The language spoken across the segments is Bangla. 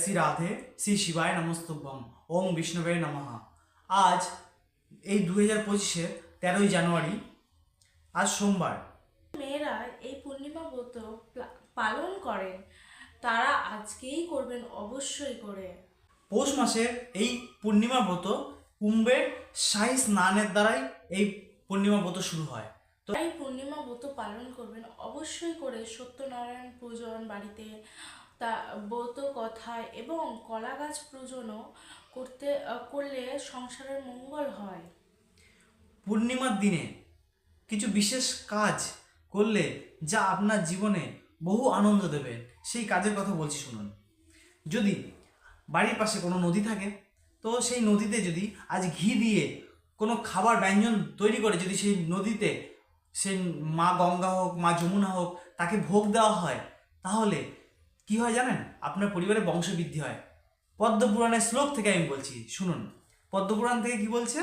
শ্রী রাধে শ্রী শিবায় নমস্তভ্যম ওম বিষ্ণবে নমঃ আজ এই দু হাজার পঁচিশের তেরোই জানুয়ারি আজ সোমবার। মেয়েরা এই পূর্ণিমা ব্রত প্লা- পালন করেন। তারা আজকেই করবেন অবশ্যই করে। পৌষ মাসের এই পূর্ণিমা ব্রত কুম্ভের শাহী স্নানের দ্বারাই এই পূর্ণিমা ব্রত শুরু হয়। তো তাই পূর্ণিমা ব্রত পালন করবেন অবশ্যই করে। সত্যনারায়ণ পূজন বাড়িতে তা ব্রত কথা এবং কলা গাছ পূজনও করতে করলে সংসারের মঙ্গল হয়। পূর্ণিমার দিনে কিছু বিশেষ কাজ করলে যা আপনার জীবনে বহু আনন্দ দেবে, সেই কাজের কথা বলছি শুনুন। যদি বাড়ির পাশে কোনো নদী থাকে, তো সেই নদীতে যদি আজ ঘি দিয়ে কোনো খাবার ব্যঞ্জন তৈরি করে, যদি সেই নদীতে সেই মা গঙ্গা হোক, মা যমুনা হোক, তাকে ভোগ দেওয়া হয়, তাহলে কি হয় জানেন? আপনার পরিবারে বংশবৃদ্ধি হয়। পদ্মপুরাণের শ্লোক থেকে আমি বলছি, শুনুন। পদ্মপুরাণ থেকে কি বলছে?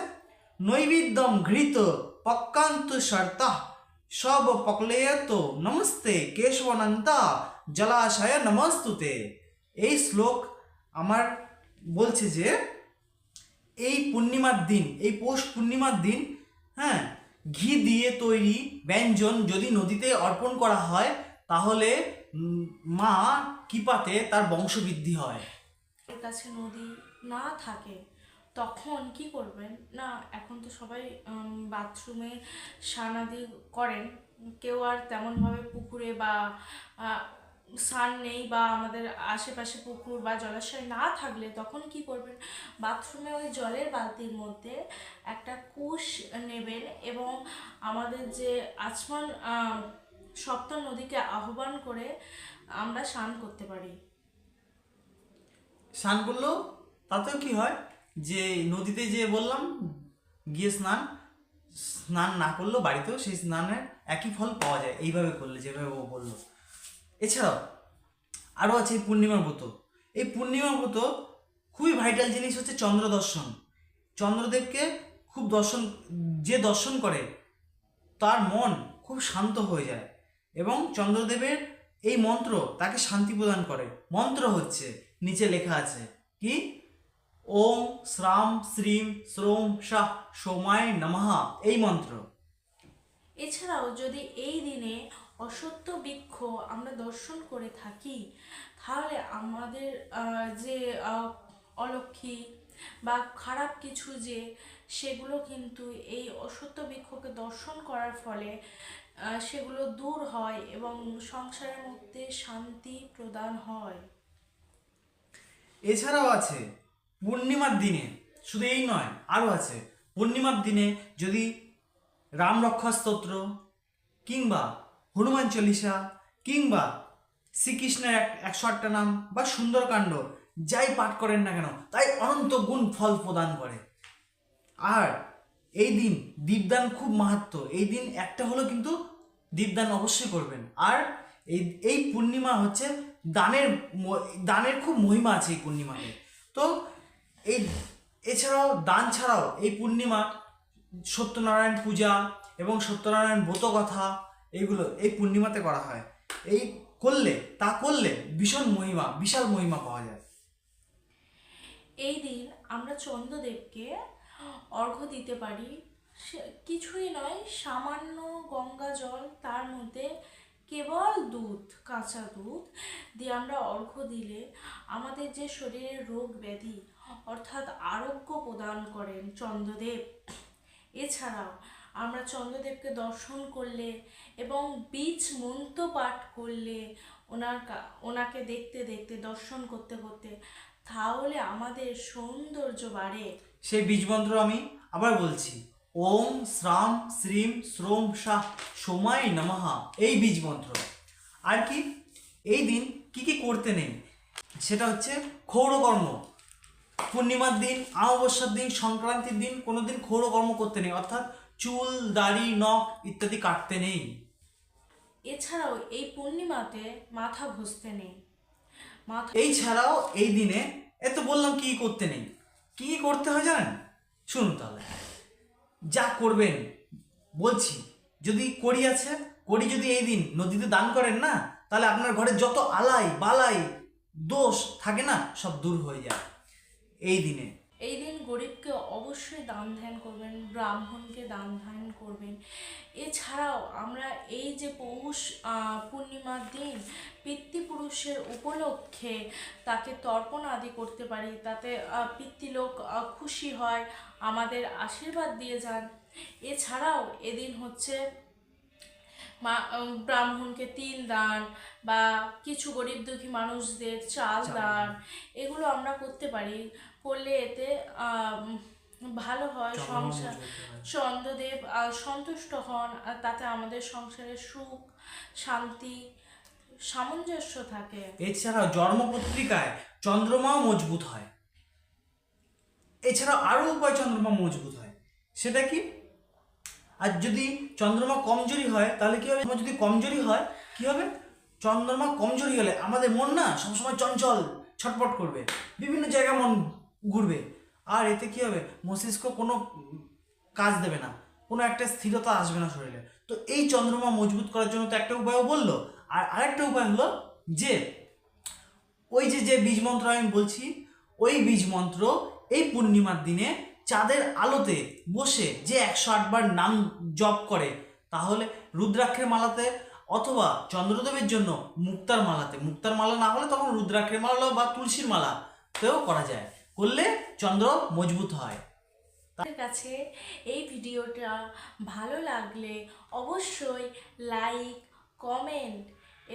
নৈবিদ্যম ঘৃত পক্কান্ত শর্তা সব পকলেয়ত নমস্তে কেশবনন্তা জলাশয় নমস্তুতে। এই শ্লোক আমার বলছে যে, এই পূর্ণিমার দিন, এই পৌষ পূর্ণিমার দিন হ্যাঁ ঘি দিয়ে তৈরি ব্যঞ্জন যদি নদীতে অর্পণ করা হয়, তাহলে মা কৃপাতে তার বংশবৃদ্ধি হয়। এর কাছে নদী না থাকে, তখন কি করবেন? না, এখন তো সবাই বাথরুমে স্নানাদি করেন। কেউ আর তেমনভাবে পুকুরে বা স্নান নেই বা আমাদের আশেপাশে পুকুর বা জলাশয় না থাকলে তখন কি করবেন? বাথরুমে ওই জলের বালতির মধ্যে একটা কুশ নেবেন এবং আমাদের যে আচমান সপ্ত নদীকে আহ্বান করে আমরা স্নান করতে পারি। স্নান করলেও তাতেও কি হয় যে নদীতে যে বললাম, গিয়ে স্নান স্নান না করলেও বাড়িতেও সেই স্নানের একই ফল পাওয়া যায়, এইভাবে করলে, যেভাবে ও বলল। এছাড়াও আরও আছে এই পূর্ণিমা ব্রত। এই পূর্ণিমা ব্রত খুবই ভাইটাল জিনিস হচ্ছে চন্দ্র দর্শন। চন্দ্রদেবকে খুব দর্শন, যে দর্শন করে, তার মন খুব শান্ত হয়ে যায়। এবং চন্দ্রদেবের এই মন্ত্র তাকে শান্তি প্রদান করে। মন্ত্র হচ্ছে, নিচে লেখা আছে, কি? ওম শ্রাম শ্রীম শ্রোম শাহ সোমায় নমহা এই মন্ত্র। এছাড়াও যদি এই দিনে অসত্য বৃক্ষ আমরা দর্শন করে থাকি, তাহলে আমাদের যে অলক্ষী বা খারাপ কিছু যে, সেগুলো কিন্তু এই অসত্য বৃক্ষকে দর্শন করার ফলে সেগুলো দূর হয় এবং সংসারের মধ্যে শান্তি প্রদান হয়। এছাড়াও আছে পূর্ণিমার দিনে, শুধু এই নয়, আরও আছে। পূর্ণিমার দিনে যদি রাম রক্ষা স্তোত্র কিংবা হনুমান চল্লিশা কিংবা শ্রীকৃষ্ণের এক একশো আটটা নাম বা সুন্দরকাণ্ড, যাই পাঠ করেন না কেন, তাই অনন্ত গুণ ফল প্রদান করে। আর এই দিন দীপদান খুব মাহাত্ম। এই দিন একটা হলো কিন্তু দীপদান অবশ্যই করবেন। আর এই এই পূর্ণিমা হচ্ছে দানের দানের খুব মহিমা আছে এই পূর্ণিমাতে। তো এই, এছাড়াও দান ছাড়াও এই পূর্ণিমা সত্যনারায়ণ পূজা এবং সত্যনারায়ণ ব্রত কথা এইগুলো এই পূর্ণিমাতে করা হয়। এই করলে, তা করলে ভীষণ মহিমা, বিশাল মহিমা পাওয়া যায়। এই দিন আমরা চন্দ্রদেবকে অর্ঘ্য দিতে পারি। কিছুই নয়, সামান্য গঙ্গা জল, তার মধ্যে কেবল দুধ, কাঁচা দুধ দিয়ে আমরা অর্ঘ্য দিলে আমাদের যে শরীরের রোগ ব্যাধি অর্থাৎ আরোগ্য প্রদান করেন চন্দ্রদেব। এছাড়াও আমরা চন্দ্রদেবকে দর্শন করলে এবং বীজ মন্ত্র পাঠ করলে ওনার ওনাকে দেখতে দেখতে, দর্শন করতে করতে, তাহলে আমাদের সৌন্দর্য বাড়ে। সেই বীজ মন্ত্র আমি আবার বলছি ওম শ্রাম শ্রীম শ্রোম শাহ সোমাই নমঃ এই বীজ মন্ত্র আর কি? এই দিন কি কি করতে নেই? সেটা হচ্ছে ক্ষৌরকর্ম পূর্ণিমার দিন অমাবস্যার দিন সংক্রান্তির দিন কোনো দিন ক্ষৌরকর্ম করতে নেই অর্থাৎ চুল দাড়ি নখ ইত্যাদি কাটতে নেই। এছাড়াও এই পূর্ণিমাতে মাথা ঘষতে নেই। মাথা এই ছাড়াও এই দিনে এ তো বললাম কি করতে নেই? কি করতে হয় জানেন? শুনুন তাহলে। যা করবেন, বলছি, যদি কড়ি আছে, কড়ি যদি এই দিন নদীতে দান করেন না, তাহলে আপনার ঘরে যত আলাই, বালাই, দোষ থাকে না, সব দূর হয়ে যায়। এই দিনে। এই দিন গরিবকে অবশ্যই দান ধ্যান করবেন, ব্রাহ্মণকে দান ধ্যান করবেন। এছাড়াও আমরা এই যে পৌষ পূর্ণিমার দিন পিতৃপুরুষের উপলক্ষে তাকে তর্পণ আদি করতে পারি, তাতে পিতৃলোক খুশি হয়, আমাদের আশীর্বাদ দিয়ে যান। এছাড়াও এদিন হচ্ছে মা ব্রাহ্মণকে তিল দান বা কিছু গরিব দুঃখী মানুষদের চাল দান এগুলো আমরা করতে পারি। করলে এতে ভালো হয় সংসার। চন্দ্রদেব সন্তুষ্ট হন আর তাতে আমাদের সংসারে সুখ শান্তি সামঞ্জস্য থাকে। এছাড়াও জন্মপত্রিকায় চন্দ্রমাও মজবুত হয়। এছাড়াও আরও উপায় চন্দ্রমা মজবুত হয়। সেটা কি? আর যদি চন্দ্রমা কমজোরি হয়, তাহলে কি হবে? যদি কমজোরি হয়, কি হবে? চন্দ্রমা কমজোরি হলে আমাদের মন না সবসময় চঞ্চল, ছটপট করবে। বিভিন্ন জায়গায় মন ঘুরবে। আর এতে কি হবে? মস্তিষ্ক কোনো কাজ দেবে না। কোনো একটা স্থিরতা আসবে না শরীরে। তো এই চন্দ্রমা মজবুত করার জন্য তো একটা উপায়ও বলল। আর আরেকটা উপায় হলো যে, ওই যে যে বীজ মন্ত্র আমি বলছি, ওই বীজ মন্ত্র এই পূর্ণিমার দিনে চাঁদের আলোতে বসে যে একশো আটবার নাম জপ করে, তাহলে রুদ্রাক্ষের মালাতে অথবা চন্দ্রদেবের জন্য মুক্তার মালাতে। মুক্তার মালা না হলে তখন রুদ্রাক্ষের মালা বা তুলসীর মালা মালাতেও করা যায়। করলে চন্দ্র মজবুত হয়। কাছে এই ভিডিওটা ভালো লাগলে অবশ্যই লাইক, কমেন্ট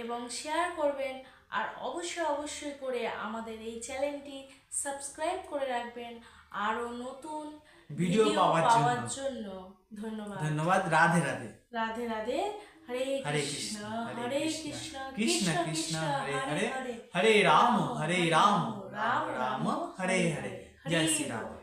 এবং শেয়ার করবেন আর অবশ্যই অবশ্যই করে আমাদের এই চ্যানেলটি সাবস্ক্রাইব করে রাখবেন। আরও নতুন ভিডিও পাওয়ার জন্য। ধন্যবাদ। ধন্যবাদ। রাধে রাধে। রাধে রাধে। হরে হরে কৃষ্ণ কৃষ্ণ হরে কৃষ্ণ। কৃষ্ণ কৃষ্ণ হরে হরে হরে। রাম হরে রাম। রাম রাম হরে হরে জয় শ্রী রাম